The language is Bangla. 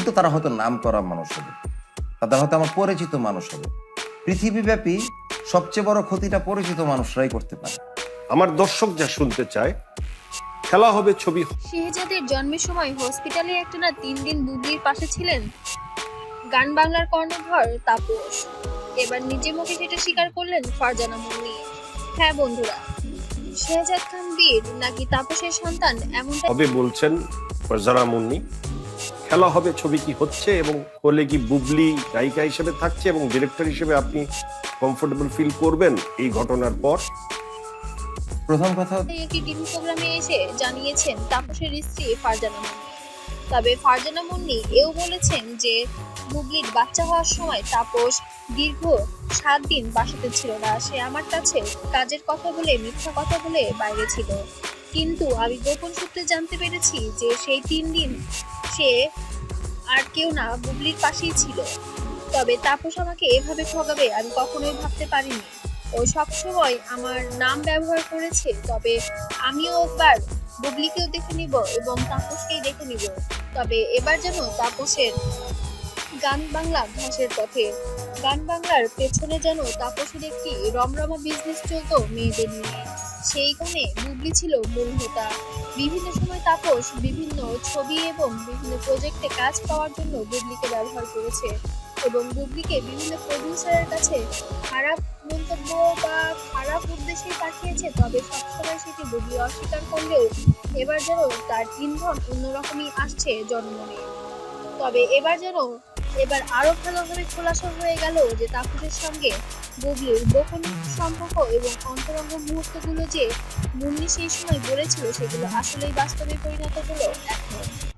কিন্তু তারা হয়তো নাম করা মানুষ হবে। তাদের হয়তো আমার পরিচিত মানুষ হবে। পৃথিবীব্যাপী সবচেয়ে বড় ক্ষতিটা পরিচিত মানুষরাই করতে পারে। আমার দর্শক যা শুনতে চায় খেলা হবে ছবি শেহজাদের জন্মের সময় হসপিটালে একটানা তিন দিন বুবলির পাশে ছিলেন? গান বাংলার কর্ণধর তাপস। এবার নিজে মুখে সেটা স্বীকার করলেন ফারজানা মুন্নি। হ্যাঁ বন্ধুরা শেহজাদ খান বীর নাকি তাপসের সন্তান এমনটা হবে বলছেন ফরজানা মুন্নি খেলা হবে ছবি কি হচ্ছে এবং হলে কি বুবলি গায়িকা হিসেবে থাকছে এবং ডিরেক্টর হিসেবে আপনি কমফোর্টেবল ফিল করবেন এই ঘটনার পর? প্রথম কথা একটি টিভি প্রোগ্রামে এসে জানিয়েছেন তাপসের স্ত্রী ফারজানা মুন্নি। তবে ফারজানা মুন্নি এও বলেছেন যে বুবলির বাচ্চা হওয়ার সময় তাপস দীর্ঘ সাত দিন বাসাতে ছিল না। সে আমার কাছে কাজের কথা বলে মিথ্যা কথা বলে বাইরে ছিল। কিন্তু আমি গোপন সূত্রে জানতে পেরেছি যে সেই তিন দিন সে আর কেউ না বুবলির পাশেই ছিল। তবে তাপস আমাকে এভাবে ঠকাবে আমি কখনোই ভাবতে পারিনি। ও সবসময় আমার নাম ব্যবহার করেছে, তবে আমিও একবার বুবলিকেও দেখে নিব এবং তাপসকেই দেখে নিব। তবে এবার যেন তাপসের গান বাংলা ঘাসের পথে, গান বাংলার পেছনে যেন তাপসের একটি রমরমা বিজনেস চলতো মেয়েদের নিয়ে। সেইখানে বুবলি ছিল মূল হোতা। বিভিন্ন সময় তাপস বিভিন্ন ছবি এবং বিভিন্ন প্রজেক্টে কাজ পাওয়ার জন্য বুবলিকে ব্যবহার করেছে এবং বুবলিকে বিভিন্ন প্রডিউসারের কাছে খারাপ মন্তব্য বা খারাপ উদ্দেশ্যে পাঠিয়েছে, তবে সবসময় সেটি বুবলি অস্বীকার করলেও এবার যেন তার ইন্ধন অন্যরকমই আসছে জন্মনে। তবে এবার যেন এবার আরও ভালোভাবে খোলাসা হয়ে গেল যে তাপসের সঙ্গে বুবলির গোপন সম্পর্ক এবং অন্তরঙ্গ মুহূর্তগুলো যে মুন্নি সেই সময় বলেছিল, সেগুলো আসলেই বাস্তবে পরিণত হলো এখন।